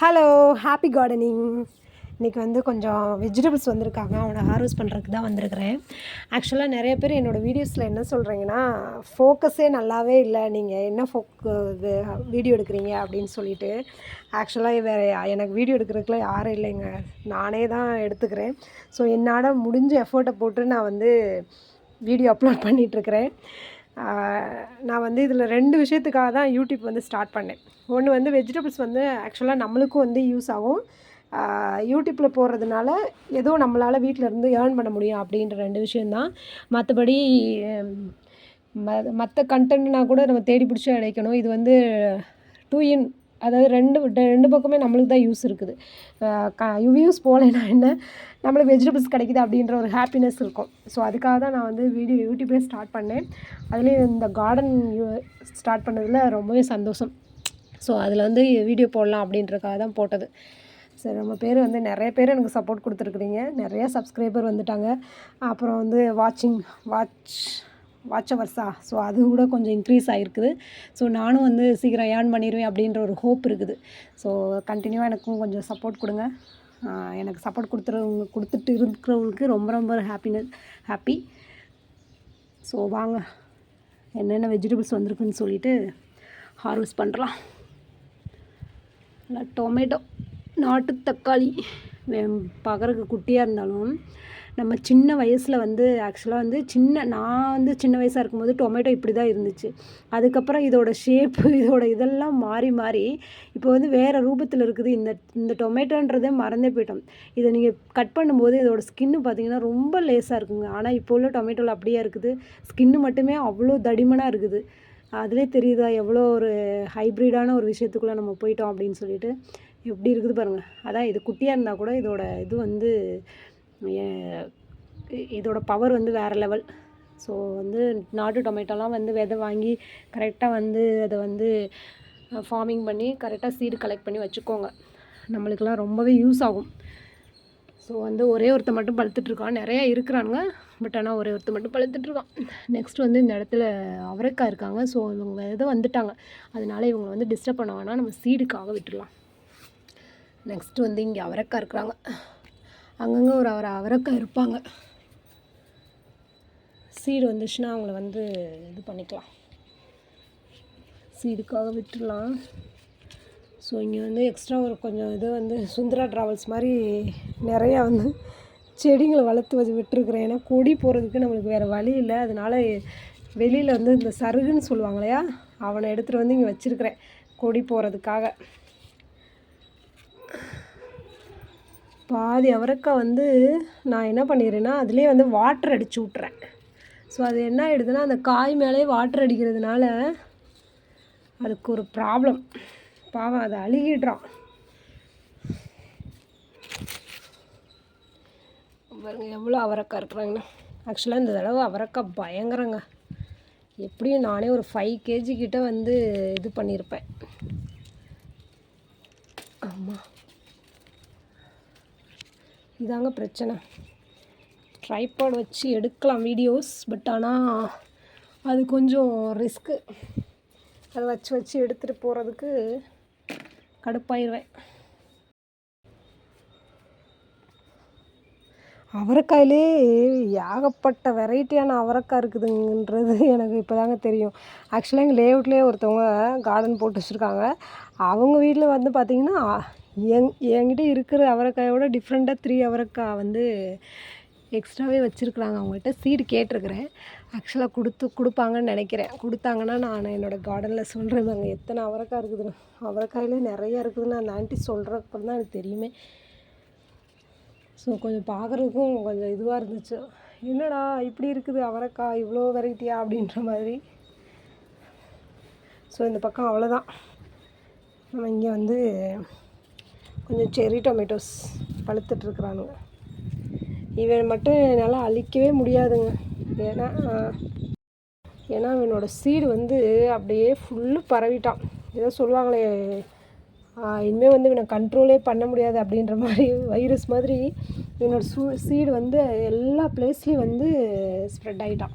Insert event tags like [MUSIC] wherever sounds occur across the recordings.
Hello happy gardening இன்றைக்கி வந்து கொஞ்சம் வெஜிடபிள்ஸ் வந்திருக்காங்க. அவனை ஹார்வெஸ்ட் பண்ணுறதுக்கு தான் வந்திருக்கிறேன். ஆக்சுவலாக நிறைய பேர் என்னோடய வீடியோஸில் என்ன சொல்கிறீங்கன்னா ஃபோக்கஸே நல்லாவே இல்லை. நீங்கள் என்ன ஃபோக்கு இது வீடியோ எடுக்கிறீங்க? அப்படின்னு சொல்லிட்டு. ஆக்சுவலாக வேறு எனக்கு வீடியோ எடுக்கிறதுக்குலாம் யாரும் இல்லைங்க. நானே தான் எடுத்துக்கிறேன். ஸோ என்னால் முடிஞ்ச எஃபர்ட்டை போட்டு நான் வந்து வீடியோ அப்லோட் பண்ணிகிட்ருக்கிறேன் நான் வந்து இதில் ரெண்டு விஷயத்துக்காக தான் யூடியூப் வந்து ஸ்டார்ட் பண்ணேன். ஒன்று வந்து வெஜிடபிள்ஸ் வந்து ஆக்சுவலாக நம்மளுக்கும் வந்து யூஸ் ஆகும். யூடியூப்பில் போடுறதுனால ஏதோ நம்மளால் வீட்டில் இருந்து ஏர்ன் பண்ண முடியும் அப்படின்ற ரெண்டு விஷயந்தான் மற்றபடி ம மற்ற கண்டென்ட்னா கூட நம்ம தேடி பிடிச்சி அடைக்கணும் இது வந்து டூ இன் அதாவது ரெண்டு ரெண்டு பக்கமே நம்மளுக்கு தான் யூஸ் இருக்குது. க வியூஸ் போகலைன்னா என்ன? நம்மளுக்கு வெஜிடபிள்ஸ் கிடைக்குது அப்படின்ற ஒரு ஹாப்பினஸ் இருக்கும். ஸோ அதுக்காக தான் நான் வந்து வீடியோ யூடியூப்பே ஸ்டார்ட் பண்ணேன். அதுலேயும் இந்த கார்டன் ஸ்டார்ட் பண்ணதில் ரொம்பவே சந்தோஷம். ஸோ அதில் வந்து வீடியோ போடலாம் அப்படின்றக்காக தான் போட்டது. சரி நம்ம பேர் வந்து நிறைய பேர் எனக்கு சப்போர்ட் கொடுத்துருக்குறீங்க. நிறைய சப்ஸ்கிரைபர் வந்துட்டாங்க. அப்புறம் வந்து வாட்சிங் வாட்ச் வாட்ச் அவர்ஸா ஸோ அது கூட கொஞ்சம் இன்க்ரீஸ் ஆகிருக்குது ஸோ நானும் வந்து சீக்கிரம் ஏர்ன் பண்ணிடுவேன் அப்படின்ற ஒரு ஹோப் இருக்குது. ஸோ கண்டினியூவாக எனக்கும் கொஞ்சம் சப்போர்ட் கொடுங்க. எனக்கு சப்போர்ட் கொடுத்துறவங்க கொடுத்துட்டு இருக்கிறவங்களுக்கு ரொம்ப ரொம்ப ஹாப்பினஸ் ஹாப்பி ஸோ வாங்க. என்னென்ன வெஜிடபிள்ஸ் வந்திருக்குன்னு சொல்லிவிட்டு ஹார்வெஸ்ட் பண்ணுறலாம் இல்லை டொமேட்டோ நாட்டு தக்காளி பார்க்குறக்கு குட்டியாக இருந்தாலும் நம்ம சின்ன வயசில் வந்து ஆக்சுவலாக வந்து சின்ன நான் வந்து சின்ன வயசாக இருக்கும்போது டொமேட்டோ இப்படி தான் இருந்துச்சு. அதுக்கப்புறம் இதோட ஷேப்பு [LAUGHS] இதோட இதெல்லாம் மாறி மாறி இப்போ வந்து வேறு ரூபத்தில் இருக்குது. இந்த இந்த டொமேட்டோன்றதே மறந்தே போயிட்டோம். இதை நீங்கள் கட் பண்ணும்போது இதோட ஸ்கின்னு பார்த்தீங்கன்னா ரொம்ப லேஸாக இருக்குங்க. ஆனால் இப்போ உள்ள டொமேட்டோவில் அப்படியே இருக்குது. ஸ்கின்னு மட்டுமே அவ்வளோ தடிமனாக இருக்குது. அதிலே தெரியுதா? எவ்வளோ ஒரு ஹைப்ரிடான ஒரு விஷயத்துக்குள்ளே நம்ம போயிட்டோம் அப்படின்னு சொல்லிட்டு. எப்படி இருக்குது பாருங்கள் அதான் இது குட்டியாக இருந்தால் கூட இதோட இது வந்து இதோட பவர் வந்து வேறு லெவல் ஸோ வந்து நாட்டு டொமேட்டோலாம் வந்து விதை வாங்கி கரெக்டாக வந்து அதை வந்து ஃபார்மிங் பண்ணி கரெக்டாக சீடு கலெக்ட் பண்ணி வச்சுக்கோங்க. நம்மளுக்கெல்லாம் ரொம்பவே யூஸ் ஆகும். ஸோ வந்து ஒரே ஒருத்தர் மட்டும் பழுத்துட்ருக்கான். நிறையா இருக்கிறானுங்க. பட் ஆனால் ஒரே ஒருத்தர் மட்டும் பழுத்துட்ருக்கான். நெக்ஸ்ட் வந்து இந்த இடத்துல அவரைக்காய் இருக்காங்க. ஸோ இவங்க எதோ வந்துட்டாங்க. அதனால இவங்க வந்து டிஸ்டர்ப் பண்ண வேணாம். நம்ம சீடுக்காக விட்டுடலாம். நெக்ஸ்ட் வந்து இங்கே அவரைக்காய் இருக்கிறாங்க. அங்கங்கே ஒரு அவரை அவரைக்காய் இருப்பாங்க. சீடு வந்துச்சுன்னா அவங்கள வந்து இது பண்ணிக்கலாம். சீடுக்காக விட்டுடலாம். ஸோ இங்கே வந்து எக்ஸ்ட்ரா ஒரு கொஞ்சம் இது வந்து சுந்தரா ட்ராவல்ஸ் மாதிரி நிறையா வந்து செடிங்களை வளர்த்து வச்சு விட்டுருக்குறேன். ஏன்னா கொடி போகிறதுக்கு நம்மளுக்கு வேறு வழி இல்லை. அதனால் வெளியில் வந்து இந்த சருகுன்னு சொல்லுவாங்க இல்லையா? அவனை எடுத்துகிட்டு வந்து இங்கே வச்சுருக்கிறேன் கொடி போகிறதுக்காக பாதி அவரைக்காய் வந்து நான் என்ன பண்ணிடுறேன்னா அதுலேயே வந்து வாட்டர் அடித்து விட்றேன் ஸோ அது என்ன ஆகிடுதுன்னா அந்த காய் மேலே வாட்டர் அடிக்கிறதுனால அதுக்கு ஒரு ப்ராப்ளம் பாவம் அதை அழுகிடுறான். பாருங்க எவ்வளோ அவரக்காய் இருக்கிறாங்கன்னு ஆக்சுவலாக இந்த தடவை அவரக்காய் பயங்கரங்க. எப்படியும் நானே ஒரு ஃபைவ் கேஜி கிட்ட வந்து இது பண்ணியிருப்பேன். ஆமாம் இதாங்க பிரச்சனை. ட்ரைபாட் வச்சு எடுக்கலாம் வீடியோஸ் பட் ஆனால் அது கொஞ்சம் ரிஸ்க்கு அதை வச்சு வச்சு எடுத்துகிட்டு போகிறதுக்கு கடுப்பாயிருவேன். அவரைக்காயிலே ஏகப்பட்ட வெரைட்டியான அவரைக்காய் இருக்குதுங்கன்றது எனக்கு இப்போ தாங்க தெரியும். ஆக்சுவலாக எங்கள் லேஅவுட்லேயே ஒருத்தவங்க கார்டன் போட்டு வச்சுருக்காங்க. அவங்க வீட்டில் வந்து பார்த்திங்கன்னா எங் என்கிட்ட இருக்கிற அவரைக்காயோட டிஃப்ரெண்ட்டாக த்ரீ அவரைக்காய் வந்து எக்ஸ்ட்ராவே வச்சுருக்குறாங்க. அவங்கள்ட்ட சீடு கேட்டிருக்கிறேன். ஆக்சுவலாக கொடுத்து கொடுப்பாங்கன்னு நினைக்கிறேன். கொடுத்தாங்கன்னா நான் என்னோடய கார்டனில் சொல்கிறேன் பாருங்க. எத்தனை அவரைக்காய் இருக்குதுன்னு. அவரைக்காயிலே நிறையா இருக்குதுன்னு அந்த ஆண்டி சொல்கிறப்ப தான் எனக்கு தெரியுமே. ஸோ கொஞ்சம் பார்க்குறதுக்கும் கொஞ்சம் இதுவாக இருந்துச்சு. என்னடா இப்படி இருக்குது அவரைக்காய் இவ்வளோ வெரைட்டியா அப்படின்ற மாதிரி. ஸோ இந்த பக்கம் அவ்வளோதான் நம்ம இங்கே வந்து கொஞ்சம் செரி டொமேட்டோஸ் பழுத்துட்ருக்குறானுங்க இவன் மட்டும் என்னால் அழிக்கவே முடியாதுங்க. ஏன்னா ஏன்னா அவனோட சீடு வந்து அப்படியே ஃபுல்லு பரவிட்டான். ஏதோ சொல்லுவாங்களே இனிமேல் வந்து இவனை கண்ட்ரோலே பண்ண முடியாது அப்படின்ற மாதிரி வைரஸ் மாதிரி இவனோட சூ சீடு வந்து எல்லா பிளேஸ்லேயும் வந்து ஸ்ப்ரெட் ஆகிட்டான்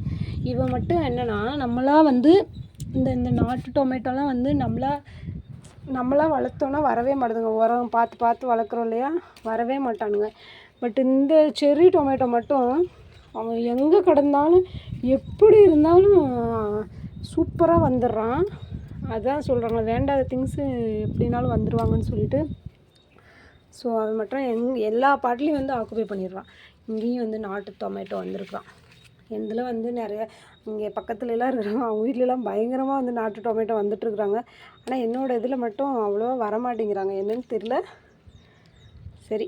இவன் மட்டும் என்னென்னா நம்மளாக வந்து இந்த இந்த நாட்டு டொமேட்டோலாம் வந்து நம்மளாக நம்மளாம் வளர்த்தோன்னா வரவே மாட்டேதுங்க. உரம் பார்த்து பார்த்து வளர்க்குறோம் இல்லையா? வரவே மாட்டானுங்க. பட் இந்த செர்ரி டொமேட்டோ மட்டும் அவன் எங்கே கிடந்தாலும் எப்படி இருந்தாலும் சூப்பராக வந்துடுறான். அதான் சொல்கிறாங்க வேண்டாத திங்ஸு எப்படினாலும் வந்துடுவாங்கன்னு சொல்லிட்டு. ஸோ அவன் மட்டும் எங் எல்லா பாட்டிலையும் வந்து ஆக்குபை பண்ணிடுறான். இங்கேயும் வந்து நாட்டு டொமேட்டோ வந்திருக்கான் எந்தில் வந்து நிறைய இங்கே பக்கத்துலலாம் இருக்கிறவங்க அவங்க வீட்லலாம் பயங்கரமாக வந்து நாட்டு டொமேட்டோ வந்துட்டுருக்குறாங்க ஆனால் என்னோடய இதில் மட்டும் அவ்வளோவா வரமாட்டேங்கிறாங்க. என்னன்னு தெரில சரி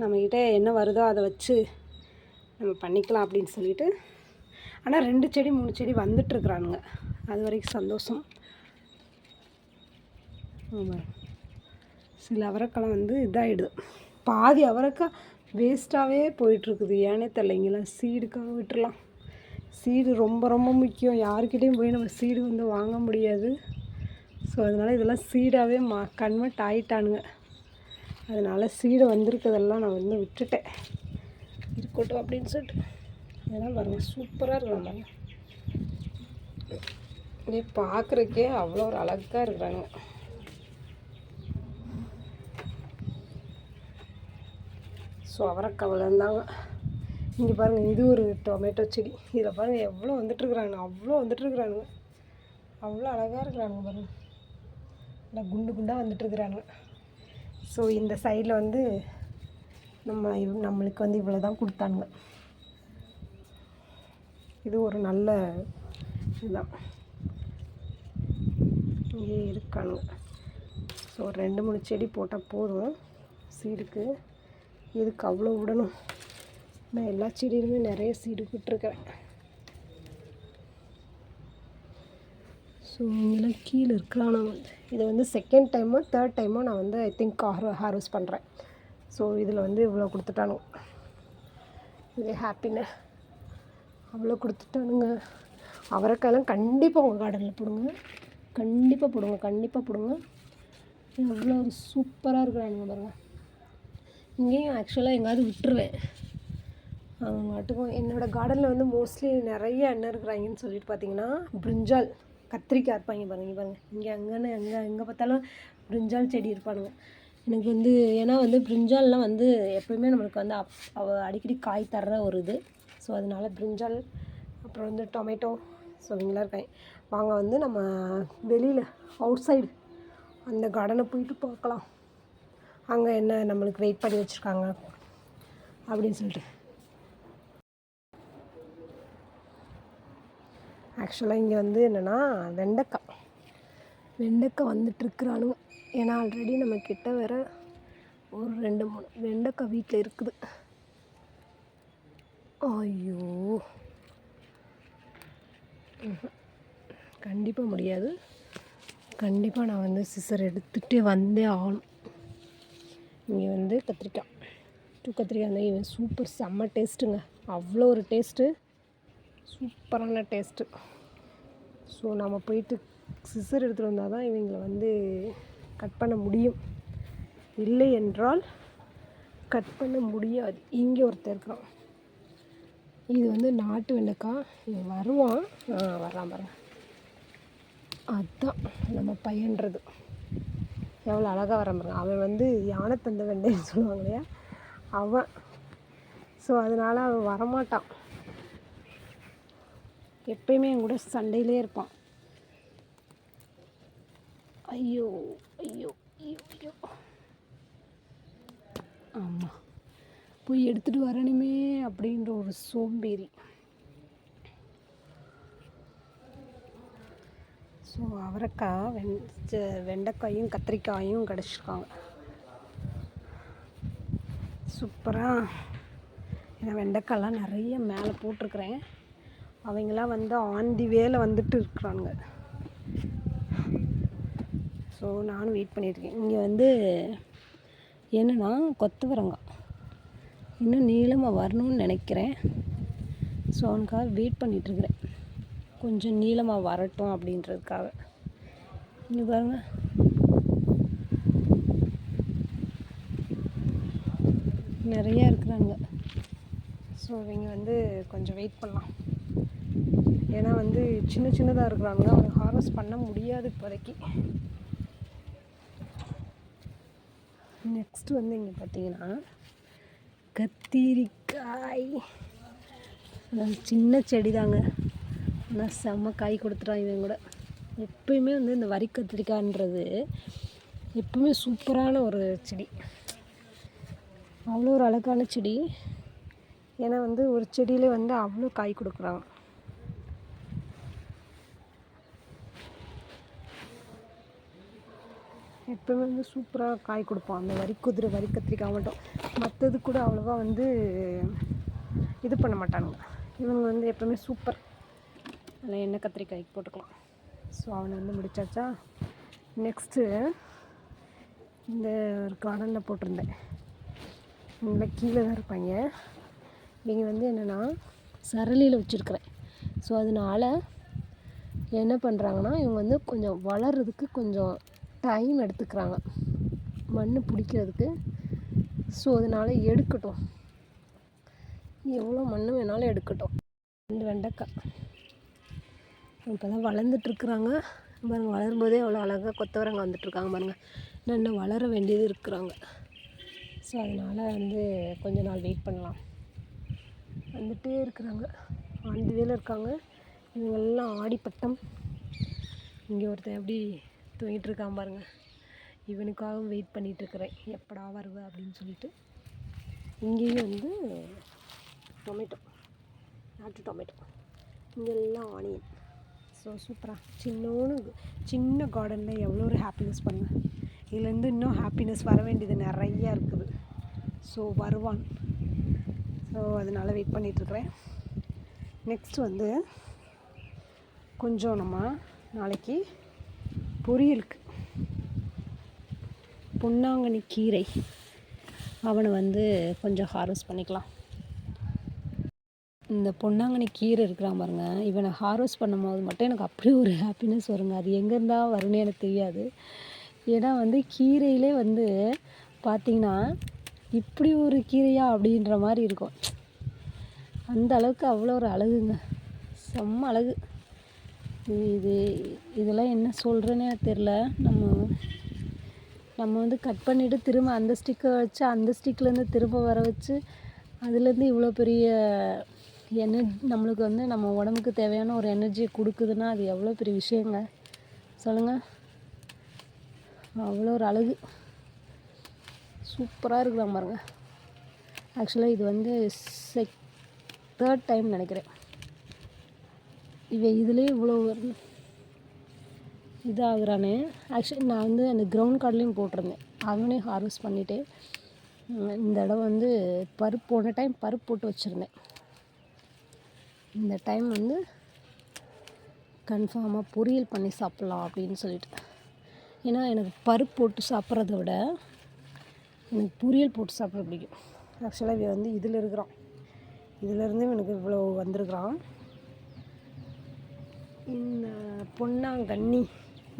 நம்மக்கிட்ட என்ன வருதோ அதை வச்சு நம்ம பண்ணிக்கலாம் அப்படின்னு சொல்லிட்டு. ஆனால் ரெண்டு செடி மூணு செடி வந்துட்டுருக்குறானுங்க. அது வரைக்கும் சந்தோஷம். சில அவரைக்கெல்லாம் வந்து இதாகிடுது பாதி அவரைக்காய் வேஸ்ட்டாகவே போயிட்டுருக்குது. ஏனே தெரில சீடுக்காக விட்டுறலாம். சீடு ரொம்ப ரொம்ப முக்கியம். யாருக்கிட்டேயும் போய் நம்ம சீடு வந்து வாங்க முடியாது. ஸோ அதனால் இதெல்லாம் சீடாகவே மா கன்வெர்ட் ஆகிட்டானுங்க அதனால் சீடு வந்திருக்கிறதெல்லாம் நான் வந்து விட்டுட்டேன். இருக்கட்டும் அப்படின்னு சொல்லிட்டு. இதெல்லாம் பாருங்கள் சூப்பராக இருக்கலாம் பாருங்கள் அப்படியே பார்க்குறக்கே அவ்வளோ ஒரு அழகாக இருக்கிறாங்க. ஸோ அவரைக்காய் இருந்தாங்க இங்கே பாருங்கள் இது ஒரு டொமேட்டோ செடி. இதில் பாருங்கள் எவ்வளோ வந்துட்டுருக்குறாங்க அவ்வளோ வந்துட்டுருக்குறானுங்க அவ்வளோ அழகாக இருக்கிறானுங்க பாருங்கள் நல்லா குண்டு குண்டாக வந்துட்டுருக்குறானுங்க ஸோ இந்த சைடில் வந்து நம்ம நம்மளுக்கு வந்து இவ்வளோ தான் கொடுத்தானுங்க. இது ஒரு நல்ல இதுதான். இங்கே இருக்கானுங்க ஸோ ரெண்டு மூணு செடி போட்டால் போதும். சீடுக்கு. இதுக்கு அவ்வளோ விடணும். நான் எல்லா செடியிலுமே நிறைய சீடு விட்டுருக்கிறேன். ஸோ இங்கெல்லாம் கீழே இருக்கிறான். நான் வந்து இதை வந்து செகண்ட் டைமோ தேர்ட் டைமோ நான் வந்து ஐ திங்க் ஹார் ஹார்வெஸ்ட் பண்ணுறேன் ஸோ இதில் வந்து இவ்வளோ கொடுத்துட்டானுங்க. இதே ஹாப்பின்னு அவ்வளோ கொடுத்துட்டானுங்க. அவரைக்காயெல்லாம் கண்டிப்பாக உங்கள் கார்டனில் போடுங்க. கண்டிப்பாக போடுங்க கண்டிப்பாக போடுங்க. எவ்வளோ ஒரு சூப்பராக இருக்கிறானுங்க பாருங்கள் இங்கேயும் ஆக்சுவலாக எங்கேயாவது விட்டுருவேன். அவங்க மட்டுக்கும் என்னோடய கார்டனில் வந்து மோஸ்ட்லி நிறைய என்ன இருக்கிறாங்கன்னு சொல்லிட்டு பார்த்தீங்கன்னா பிரிஞ்சால் கத்திரிக்காய் இருப்பாங்க பாருங்க பாருங்கள் இங்கே அங்கேன்னு எங்கே எங்கே பார்த்தாலும் பிரிஞ்சால் செடி இருப்பானுங்க. எனக்கு வந்து ஏன்னா வந்து பிரிஞ்சால்லாம் வந்து எப்போயுமே நம்மளுக்கு வந்து அப் அவ அடிக்கடி காய் தர்ற ஒரு இது. ஸோ அதனால பிரிஞ்சால் அப்புறம் வந்து டொமேட்டோ ஸோ இவங்களாம் இருக்காங்க. வாங்க வந்து நம்ம வெளியில் அவுட் சைடு அந்த கார்டனை போயிட்டு பார்க்கலாம். அங்கே என்ன நம்மளுக்கு வெயிட் பண்ணி வச்சுருக்காங்க அப்படின்னு சொல்லிட்டு. ஆக்சுவலாக இங்கே வந்து என்னென்னா வெண்டைக்காய். வெண்டைக்காய் வந்துட்டுருக்குறானுங்க. ஏன்னா ஆல்ரெடி நம்ம கிட்ட வேற ஒரு ரெண்டு மூணு வெண்டைக்காய் வீட்டில் இருக்குது. ஐயோ. கண்டிப்பாக முடியாது. கண்டிப்பாக நான் வந்து சிசர் எடுத்துகிட்டே வந்தே ஆகணும். இங்கே வந்து கத்திரிக்காய் டூ கத்திரிக்காய் வந்து இவன் சூப்பர் செம்ம டேஸ்ட்டுங்க அவ்வளோ ஒரு டேஸ்ட்டு சூப்பரான டேஸ்ட்டு ஸோ நம்ம போயிட்டு சிசர் எடுத்துகிட்டு வந்தால் தான் இவங்களை வந்து கட் பண்ண முடியும். இல்லை என்றால் கட் பண்ண முடியாது. இங்கே ஒருத்தர் இருக்கிறான். இது வந்து நாட்டு வெண்டைக்காய். இவன் வருவான். ஆ வர்றான் பாருங்க அதுதான் நம்ம பையன்றது. எவ்வளோ அழகாக வரான் பாருங்க. அவன் வந்து யானை தந்த வெண்டைன்னு சொல்லுவாங்க இல்லையா? அவன். ஸோ அதனால் அவன் வரமாட்டான். எப்பயுமே என் கூட சண்டையிலே இருப்பான். ஐயோ ஐயோ ஐயோ ஐயோ. ஆமாம் போய் எடுத்துகிட்டு வரணுமே அப்படின்ற ஒரு சோம்பேறி. ஸோ அவரைக்காய் வெண் வெண்டைக்காயும் கத்திரிக்காயும் கிடச்சிருக்காங்க. சூப்பராக ஏன்னா வெண்டைக்காயெலாம் நிறைய மேலே போட்டிருக்கிறேன். அவங்களாம் வந்து ஆன் தி வந்துட்டு இருக்கிறானுங்க. ஸோ நானும் வெயிட் பண்ணியிருக்கேன் இங்கே வந்து என்னென்னா கொத்தவரங்காய். இன்னும் நீளமாக வரணும்னு நினைக்கிறேன். ஸோ அவனுக்காக வெயிட் பண்ணிகிட்ருக்குறேன் கொஞ்சம் நீளமாக வரட்டும் அப்படின்றதுக்காக. இங்கே பாருங்க. நிறையா இருக்கிறாங்க. ஸோ இவங்க வந்து கொஞ்சம் வெயிட் பண்ணலாம். ஏன்னா வந்து சின்ன சின்னதாக இருக்கிறாங்க. அவங்க ஹார்வெஸ்ட் பண்ண முடியாது இப்போதைக்கு. நெக்ஸ்ட் வந்து இங்கே பார்த்தீங்கன்னா கத்திரிக்காய். சின்ன செடி தாங்க ஆனால் செம்ம காய் கொடுத்துட்டான் இவன் கூட. எப்பயுமே வந்து இந்த வரி கத்திரிக்காய்ன்றது எப்பவுமே சூப்பரான ஒரு செடி. அவ்வளோ ஒரு அழகான செடி. ஏன்னா வந்து ஒரு செடியிலே வந்து அவ்வளோ காய் கொடுக்குறான். எப்பவுமே வந்து சூப்பராக காய் கொடுப்பான் அந்த வரி குதிரை வரி கத்திரிக்காய் மட்டும். மற்றது கூட அவ்வளோவா வந்து இது பண்ண மாட்டானுங்க. இவங்க வந்து எப்பவுமே சூப்பர் அதில் எண்ணெய் கத்திரிக்காய்க்கு போட்டுக்கலாம். ஸோ அவனை வந்து முடிச்சாச்சா? நெக்ஸ்ட்டு இந்த ஒரு கார்டனில் போட்டிருந்தேன். இங்கே கீழே தான் இருப்பாங்க. இவங்க வந்து என்னென்னா சரளியில் வச்சுருக்குறேன். ஸோ அதனால் என்ன பண்ணுறாங்கன்னா இவங்க வந்து கொஞ்சம் வளர்கிறதுக்கு கொஞ்சம் டைம் எடுத்துக்கிறாங்க. மண் பிடிக்கிறதுக்கு. ஸோ அதனால் எடுக்கட்டும். எவ்வளோ மண் வேணாலும் எடுக்கட்டும். ரெண்டு வெண்டைக்காய். இப்போ தான் வளர்ந்துட்டுருக்குறாங்க பாருங்கள் வளரும்போதே அவ்வளோ அழகாக கொத்தவரங்க வந்துட்டுருக்காங்க பாருங்கள் இன்னும் இன்னும் வளர வேண்டியது இருக்கிறாங்க. ஸோ அதனால் வந்து கொஞ்ச நாள் வெயிட் பண்ணலாம். வந்துகிட்டே இருக்கிறாங்க. ஆண்டு இருக்காங்க. இவங்கெல்லாம் ஆடிப்பட்டம். இங்கே ஒருத்தன் எப்படி தூங்கிட்டு இருக்கான் பாருங்க. இவனுக்காகவும் வெயிட் பண்ணிகிட்ருக்குறேன் எப்படா வருவ அப்படின்னு சொல்லிட்டு. இங்கேயும் வந்து டொமேட்டோ நாட்டு டொமேட்டோ இங்கெல்லாம் ஆனியன் ஸோ சூப்பராக சின்னோன்னு சின்ன கார்டனில் எவ்வளோ ஒரு ஹாப்பினஸ் பண்ணேன் இதுலேருந்து இன்னும் ஹாப்பினஸ் வர வேண்டியது நிறையா இருக்குது. ஸோ வருவான். ஸோ அதனால் வெயிட் பண்ணிகிட்ருக்குறேன் நெக்ஸ்ட் வந்து கொஞ்சம் நம்ம நாளைக்கு பொரியலுக்கு. பொன்னாங்கண்ணி கீரை. அவனை வந்து கொஞ்சம் ஹார்வெஸ்ட் பண்ணிக்கலாம். இந்த பொன்னாங்கண்ணி கீரை இருக்கிறான் பாருங்க. இவனை ஹார்வெஸ்ட் பண்ணும்போது மட்டும் எனக்கு அப்படியே ஒரு ஹாப்பினஸ் வருங்க. அது எங்கேருந்தா வரும்னு எனக்கு தெரியாது. ஏன்னா வந்து கீரையிலே வந்து பார்த்திங்கன்னா இப்படி ஒரு கீரையா அப்படின்ற மாதிரி இருக்கும். அந்த அளவுக்கு அவ்வளோ ஒரு அழகுங்க. செம்ம அழகு. இது இதெல்லாம் என்ன சொல்கிறேனே தெரில நம்ம நம்ம வந்து கட் பண்ணிவிட்டு திரும்ப அந்த ஸ்டிக்கை வச்சு அந்த ஸ்டிக்லேருந்து திரும்ப வர வச்சு அதுலேருந்து இவ்வளோ பெரிய எனர்ஜி நம்மளுக்கு வந்து நம்ம உடம்புக்கு தேவையான ஒரு எனர்ஜியை கொடுக்குதுன்னா அது எவ்வளோ பெரிய விஷயங்க? சொல்லுங்கள் அவ்வளோ ஒரு அழகு. சூப்பராக இருக்கிறான் பாருங்க. ஆக்சுவலாக இது வந்து செக் தேர்ட் டைம் நினைக்கிறேன். இவன் இதுலேயே இவ்வளோ இதாகிறானே. ஆக்சுவலி நான் வந்து அந்த க்ரௌண்ட் கார்ட்லேயும் போட்டிருந்தேன். அவனே ஹார்வெஸ்ட் பண்ணிவிட்டு இந்த இடம் வந்து பருப்பு போன டைம் பருப்பு போட்டு வச்சுருந்தேன். இந்த டைம் வந்து கன்ஃபார்மாக பொரியல் பண்ணி சாப்பிட்லாம் அப்படின்னு சொல்லிட்டு. ஏன்னா எனக்கு பருப்பு போட்டு சாப்பிட்றத விட எனக்கு பொரியல் போட்டு சாப்பிட பிடிக்கும். ஆக்சுவலாக இவன் வந்து இதில் இருக்கிறான். இதிலேருந்து எனக்கு இவ்வளோ வந்திருக்கிறான். இந்த பொன்னாங்கண்ணி.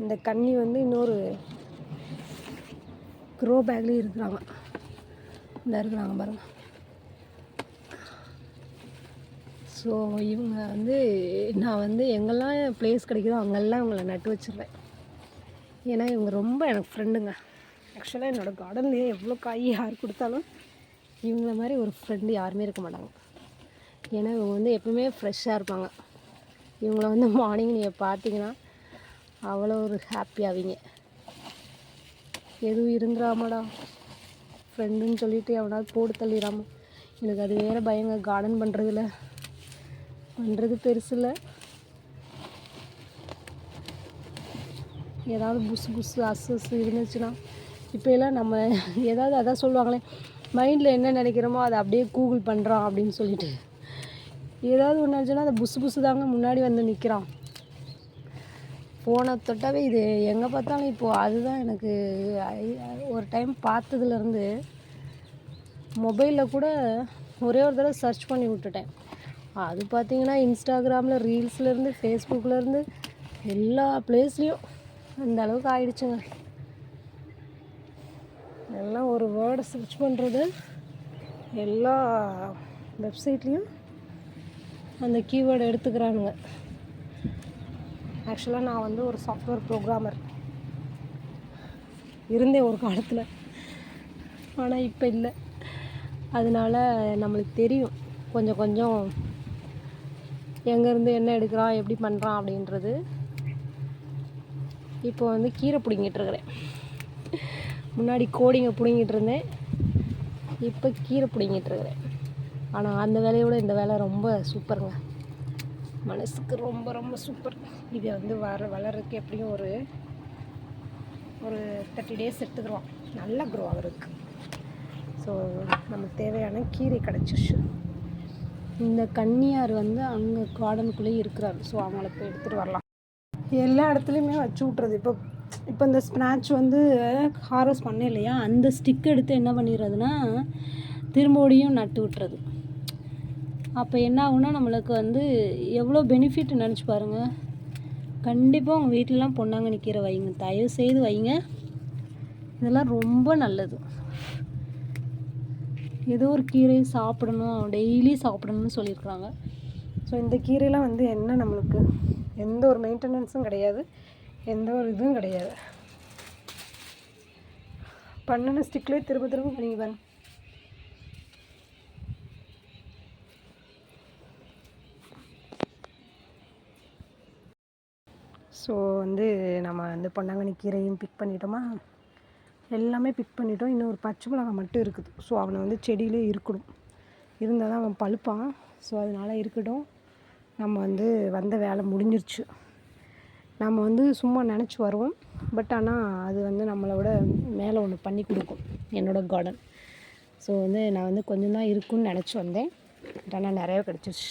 இந்த கண்ணி வந்து இன்னொரு க்ரோ பேக்லேயும் இருக்கிறாங்க. இந்த இருக்கிறாங்க பாருங்கள் ஸோ இவங்க வந்து நான் வந்து எங்கெல்லாம் ப்ளேஸ் கிடைக்குதோ அங்கெல்லாம் இவங்கள நட்டு வச்சிடுறேன் ஏன்னா இவங்க ரொம்ப எனக்கு ஃப்ரெண்டுங்க ஆக்சுவலாக என்னோடய கார்டன்லேயே எவ்வளோ காய் யார் கொடுத்தாலும் இவங்கள மாதிரி ஒரு ஃப்ரெண்டு யாருமே இருக்க மாட்டாங்க. ஏன்னா இவங்க வந்து எப்பவுமே ஃப்ரெஷ்ஷாக இருப்பாங்க. இவங்கள வந்து மார்னிங் நீங்கள் பார்த்தீங்கன்னா அவ்வளோ ஒரு ஹாப்பி எதுவும் இருந்துடாமடா? ஃப்ரெண்டுன்னு சொல்லிட்டு எவனாவது போட்டு தள்ளிடாம. எனக்கு அது வேறு பயங்க கார்டன் பண்ணுறதுல பண்ணுறது பெருசு இல்லை. ஏதாவது புஸ் புஸ் அசு அசு இருந்துச்சுன்னா இப்போ எல்லாம் நம்ம ஏதாவது அதான் சொல்லுவாங்களே மைண்டில் என்ன நினைக்கிறோமோ அதை அப்படியே கூகுள் பண்ணுறான் அப்படின்னு சொல்லிட்டு. ஏதாவது ஒன்று ஆச்சுன்னா அந்த புஸ் புசு தாங்க முன்னாடி வந்து நிற்கிறான் ஃபோனை தொட்டாவே இது எங்கே பார்த்தாலும் இப்போது அதுதான் எனக்கு ஒரு டைம் பார்த்ததுலேருந்து மொபைலில் கூட ஒரே ஒரு தடவை சர்ச் பண்ணி விட்டுட்டேன். அது பார்த்திங்கன்னா இன்ஸ்டாகிராமில் ரீல்ஸ்லேருந்து ஃபேஸ்புக்லேருந்து எல்லா பிளேஸ்லேயும் அந்த அளவுக்கு ஆயிடுச்சுங்க. எல்லாம் ஒரு வேர்டை சர்ச் பண்ணுறது எல்லா வெப்சைட்லேயும் அந்த கீவேர்டை எடுத்துக்கிறானுங்க. ஆக்சுவலாக நான் வந்து ஒரு சாஃப்ட்வேர் ப்ரோக்ராமர் இருந்தேன் ஒரு காலத்தில். ஆனால் இப்போ இல்லை. அதனால நம்மளுக்கு தெரியும். கொஞ்சம் கொஞ்சம் எங்கேருந்து என்ன எடுக்கிறான் எப்படி பண்ணுறான் அப்படின்றது. இப்போ வந்து கீரை பிடுங்கிட்டு இருக்கிறேன். முன்னாடி கோடிங்க பிடுங்கிட்டு இருந்தேன். இப்போ கீரை பிடுங்கிட்டு இருக்கிறேன். ஆனால் அந்த வேலையோட இந்த வேலை ரொம்ப சூப்பருங்க மனசுக்கு ரொம்ப ரொம்ப சூப்பர் இதை வந்து வர வளர்றதுக்கு எப்படியும் ஒரு ஒரு தேர்ட்டி டேஸ் எடுத்துக்கிறோம். நல்ல க்ரோ ஆகிறதுக்கு. ஸோ நமக்கு தேவையான கீரை கிடச்சிச்சு இந்த கன்னியார் வந்து அங்கே கார்டனுக்குள்ளேயே இருக்கிறார். ஸோ அவங்கள போய் எடுத்துகிட்டு வரலாம். எல்லா இடத்துலையுமே வச்சு விட்றது இப்போ இப்போ இந்த ஸ்ப்ராட்ச் வந்து ஹார்வெஸ்ட் பண்ண இல்லையா அந்த ஸ்டிக் எடுத்து என்ன பண்ணிடுறதுன்னா திரும்படியும் நட்டு விட்டுறது. அப்போ என்ன ஆகுனா நம்மளுக்கு வந்து எவ்வளோ பெனிஃபிட் நினச்சி பாருங்கள் கண்டிப்பாக உங்கள் வீட்டிலலாம் பொன்னாங்கண்ணி கீரை வைங்க. தயவு செய்து வைங்க. இதெல்லாம் ரொம்ப நல்லது. ஏதோ ஒரு கீரை சாப்பிடணும். டெய்லி சாப்பிடணும்னு சொல்லியிருக்கிறாங்க. ஸோ இந்த கீரைலாம் வந்து என்ன நம்மளுக்கு? எந்த ஒரு மெயின்டெனன்ஸும் கிடையாது. எந்த ஒரு இதுவும் கிடையாது. பண்ணின ஸ்டிக்லேயே திரும்ப திரும்ப பண்ணிக்குவேன் ஸோ வந்து நம்ம வந்து பொன்னாங்கண்ணி கீரையும் பிக் பண்ணிட்டோமா? எல்லாமே பிக் பண்ணிட்டோம். இன்னும் ஒரு பச்சை மிளகாய் மட்டும் இருக்குது. ஸோ அவனை வந்து செடியிலே இருக்கணும். இருந்தால் தான் அவன் பழுப்பான். ஸோ அதனால் இருக்கட்டும். நம்ம வந்து வந்த வேலை முடிஞ்சிருச்சு. நம்ம வந்து சும்மா நினச்சி வருவோம். பட் ஆனால் அது வந்து நம்மளோட மேலே ஒன்று பண்ணி கொடுக்கும். என்னோடய கார்டன் ஸோ வந்து நான் வந்து கொஞ்சம் தான் இருக்குன்னு நினச்சி வந்தேன். பட் ஆனால் நிறையா கிடச்சிருச்சு.